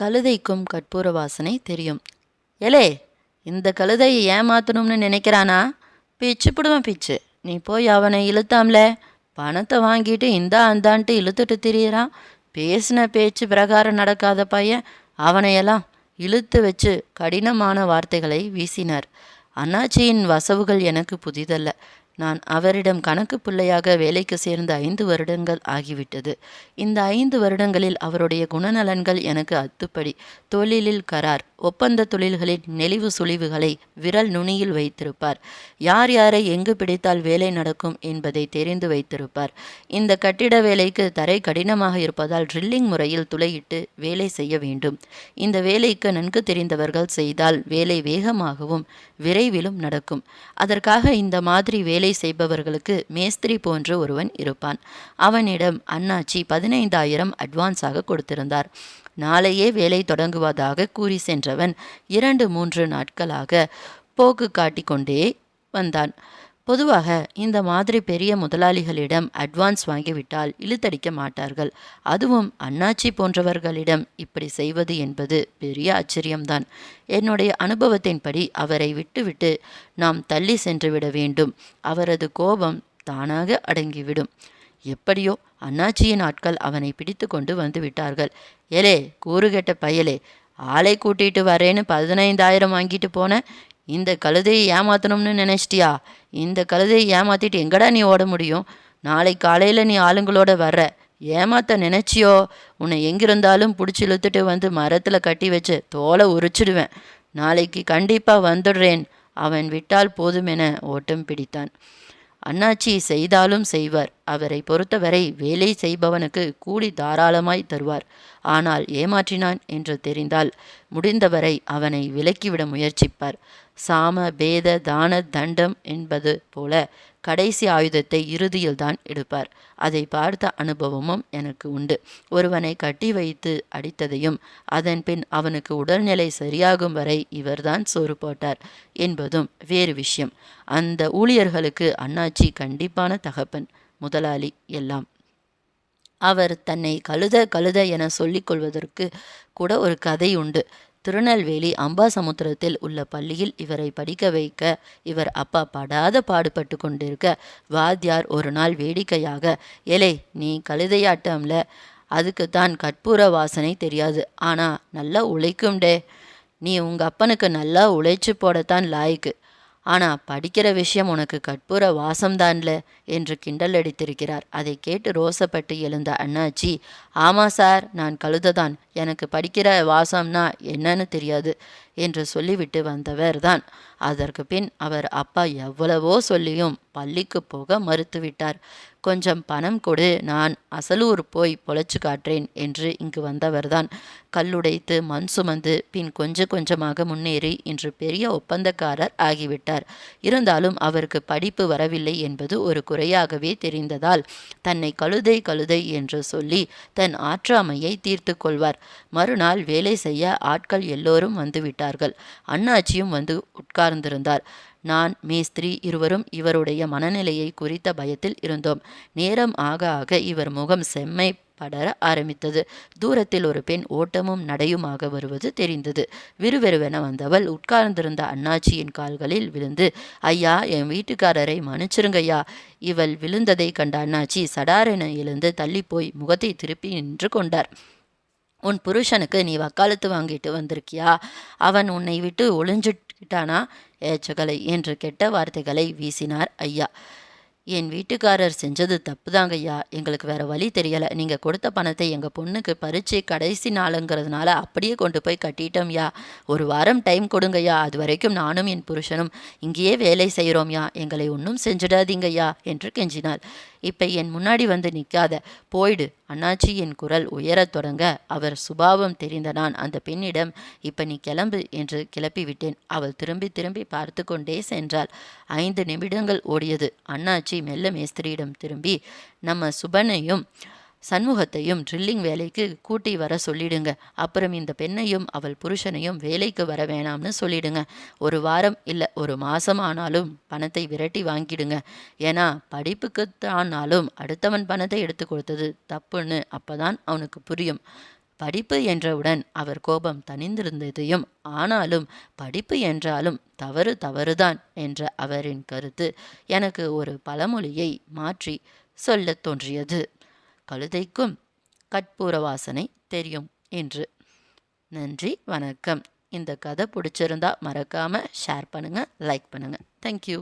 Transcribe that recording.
கழுதைக்கும் கற்பூர வாசனை தெரியும். எலே இந்த கழுதையை ஏமாத்தணும்னு நினைக்கிறானா? பிச்சு பிடுவன் பிச்சு. நீ போய் அவனை இழுத்தாம்ல. பணத்தை வாங்கிட்டு இந்தா அந்தான்ட்டு இழுத்துட்டு திரியறான். பேசின பேச்சு பிரகாரம் நடக்காத பையன் அவனையெல்லாம் இழுத்து வச்சு கடினமான வார்த்தைகளை வீசினார். அண்ணாச்சியின் வசவுகள் எனக்கு புதிதல்ல. நான் அவரிடம் கணக்கு பிள்ளையாக வேலைக்கு சேர்ந்த ஐந்து வருடங்கள் ஆகிவிட்டது. இந்த ஐந்து வருடங்களில் அவருடைய குணநலன்கள் எனக்கு அத்துப்படி. தொழிலில் கரார் ஒப்பந்த தொழில்களின் நெளிவு சுழிவுகளை விரல் நுனியில் வைத்திருப்பார். யார் யாரை எங்கு பிடித்தால் வேலை நடக்கும் என்பதை தெரிந்து வைத்திருப்பார். இந்த கட்டிட வேலைக்கு தரை கடினமாக இருப்பதால் ட்ரில்லிங் முறையில் துளையிட்டு வேலை செய்ய வேண்டும். இந்த வேலைக்கு நன்கு தெரிந்தவர்கள் செய்தால் வேலை வேகமாகவும் விரைவிலும் நடக்கும். அதற்காக இந்த மாதிரி வேலை செய்பவர்களுக்கு மேஸ்திரி போன்ற ஒருவன் இருப்பான். அவனிடம் அண்ணாச்சி பதினைந்தாயிரம் அட்வான்ஸாக கொடுத்திருந்தார். நாளையே வேலை தொடங்குவதாக கூறி சென்றவன் இரண்டு மூன்று நாட்களாக போக்கு காட்டிக்கொண்டே வந்தான். பொதுவாக இந்த மாதிரி பெரிய முதலாளிகளிடம் அட்வான்ஸ் வாங்கிவிட்டால் இழுத்தடிக்க மாட்டார்கள். அதுவும் அண்ணாச்சி போன்றவர்களிடம் இப்படி செய்வது என்பது பெரிய ஆச்சரியம்தான். என்னுடைய அனுபவத்தின்படி அவரை விட்டுவிட்டு நாம் தள்ளி சென்று விட வேண்டும். அவரது கோபம் தானாக அடங்கிவிடும். எப்படியோ அண்ணாச்சியின் ஆட்கள் அவனை பிடித்து கொண்டு வந்து விட்டார்கள். ஏலே கூறுகெட்ட பயலே ஆளை கூட்டிட்டு வரேன்னு பதினைந்தாயிரம் வாங்கிட்டு போன இந்த கழுதையை ஏமாத்தணும்னு நினைச்சிட்டியா? இந்த கழுதையை ஏமாத்திட்டு எங்கடா நீ ஓட முடியும்? நாளை காலையில் நீ ஆளுங்களோட வர்ற. ஏமாத்த நினைச்சியோ? உன்னை எங்கிருந்தாலும் பிடிச்சி இழுத்துட்டு வந்து மரத்தில் கட்டி வச்சு தோலை உரிச்சிடுவேன். நாளைக்கு கண்டிப்பாக வந்துடுறேன். அவன் விட்டால் போதுமென ஓட்டம் பிடித்தான். அண்ணாச்சி செய்தாலும் செய்வார். அவரை பொறுத்தவரை வேலை செய்பவனுக்கு கூலி தாராளமாய் தருவார். ஆனால் ஏமாற்றினான் என்று தெரிந்தால் முடிந்தவரை அவனை விலக்கிவிட முயற்சிப்பார். சாம பேத தான தண்டம் என்பது போல கடைசி ஆயுதத்தை இறுதியில் தான் எடுப்பார். அதை பார்த்த அனுபவமும் எனக்கு உண்டு. ஒருவனை கட்டி வைத்து அடித்ததையும் அதன் பின் அவனுக்கு உடல்நிலை சரியாகும் வரை இவர்தான் சோறு போட்டார் என்பதும் வேறு விஷயம். அந்த ஊழியர்களுக்கு அண்ணாச்சி கண்டிப்பான தகப்பன் முதலாளி எல்லாம். அவர் தன்னை கழுத கழுத என சொல்லிக் கொள்வதற்கு கூட ஒரு கதை உண்டு. திருநெல்வேலி அம்பாசமுத்திரத்தில் உள்ள பள்ளியில் இவரை படிக்க வைக்க இவர் அப்பா படாத பாடுபட்டு கொண்டிருக்க வாத்தியார் ஒரு நாள் வேடிக்கையாக ஏலே நீ கழுதையாட்டம்ல அதுக்கு தான் கற்பூர வாசனை தெரியாது. ஆனால் நல்லா உழைக்கும் டே நீ உங்கள் அப்பனுக்கு நல்லா உழைச்சு போடத்தான் லாய்க்கு. ஆனா படிக்கிற விஷயம் உனக்கு கற்பூர வாசம்தான்ல? என்று கிண்டல் அடித்திருக்கிறார். அதை கேட்டு ரோசப்பட்டு எழுந்த அண்ணாச்சி ஆமா சார் நான் கழுததான். எனக்கு படிக்கிற வாசம்னா என்னன்னு தெரியாது. என்று சொல்லிவிட்டு வந்தவர்தான். அதற்கு பின் அவர் அப்பா எவ்வளவோ சொல்லியும் பள்ளிக்கு போக மறுத்துவிட்டார். கொஞ்சம் பணம் கொடு நான் அசலூர் போய் பொழைச்சு காட்டுறேன் என்று இங்கு வந்தவர்தான். கல்லுடைத்து மண் சுமந்து பின் கொஞ்சம் கொஞ்சமாக முன்னேறி இன்று பெரிய ஒப்பந்தக்காரர் ஆகிவிட்டார். இருந்தாலும் அவருக்கு படிப்பு வரவில்லை என்பது ஒரு குறையாகவே தெரிந்ததால் தன்னை கழுதை கழுதை என்று சொல்லி தன் ஆற்றாமையை தீர்த்து கொள்வார். மறுநாள் வேலை செய்ய ஆட்கள் எல்லோரும் வந்துவிட்டார் வந்துவிட்டார்கள் அண்ணாச்சியும் வந்து உட்கார்ந்திருந்தார். நான் மேஸ்திரி இருவரும் இவருடைய மனநிலையை குறித்த பயத்தில் இருந்தோம். நேரம் ஆக ஆக இவர் முகம் செம்மை படர ஆரம்பித்தது. தூரத்தில் ஒரு பெண் ஓட்டமும் நடையுமாக வருவது தெரிந்தது. விறுவிறுவென வந்தவள் உட்கார்ந்திருந்த அண்ணாச்சியின் கால்களில் விழுந்து ஐயா என் வீட்டுக்காரரை மன்னிச்சிருங்கய்யா. இவள் விழுந்ததை கண்ட அண்ணாச்சி சடாரென எழுந்து தள்ளிப்போய் முகத்தை திருப்பி நின்று கொண்டார். உன் புருஷனுக்கு நீ வக்காலத்து வாங்கிட்டு வந்திருக்கியா? அவன் உன்னை விட்டு ஒளிஞ்சுக்கிட்டானா? ஏச்சகலை என்று கெட்ட வார்த்தைகளை வீசினார் ஐயா. என் வீட்டுக்காரர் செஞ்சது தப்பு ஐயா. எங்களுக்கு வேற வழி தெரியலை. நீங்கள் கொடுத்த பணத்தை எங்கள் பொண்ணுக்கு பறித்து கடைசி நாளுங்கிறதுனால அப்படியே கொண்டு போய் கட்டிட்டோம்யா ஒரு வாரம் டைம் கொடுங்கய்யா அது வரைக்கும் நானும் என் புருஷனும் இங்கேயே வேலை செய்கிறோம்யா எங்களை ஒன்றும் செஞ்சிடாதீங்கய்யா என்று கெஞ்சினாள். இப்போ என் முன்னாடி வந்து நிற்காத போயிடு. அண்ணாச்சி என் குரல் உயரத் தொடங்க. அவர் சுபாவம் தெரிந்த நான் அந்த பெண்ணிடம் இப்போ நீ கிளம்பு என்று கிளப்பி விட்டேன். அவள் திரும்பி திரும்பி பார்த்து கொண்டே சென்றாள். ஐந்து நிமிடங்கள் ஓடியது. அண்ணாச்சி மெல்ல மேஸ்திரியிடம் திரும்பி நம்ம சுபனையும் சண்முகத்தையும் ட்ரில்லிங் வேலைக்கு கூட்டி வர சொல்லிடுங்க. அப்புறம் இந்த பெண்ணையும் அவள் புருஷனையும் வேலைக்கு வர வேணாம்னு சொல்லிடுங்க. ஒரு வாரம் இல்லை ஒரு மாதம் ஆனாலும் பணத்தை விரட்டி வாங்கிடுங்க. ஏன்னா படிப்புக்குத்தானாலும் அடுத்தவன் பணத்தை எடுத்து கொடுத்தது தப்புன்னு அப்போதான் அவனுக்கு புரியும். படிப்பு என்றவுடன் அவர் கோபம் தனிந்திருந்ததையும் ஆனாலும் படிப்பு என்றாலும் தவறு தவறுதான் என்ற அவரின் கருத்து எனக்கு ஒரு பழமொழியை மாற்றி சொல்லத் தோன்றியது. கழுதைக்கும் கற்பூர வாசனை தெரியும் என்று. நன்றி வணக்கம். இந்த கதை பிடிச்சிருந்தா மறக்காமல் ஷேர் பண்ணுங்கள் லைக் பண்ணுங்கள் தேங்க்யூ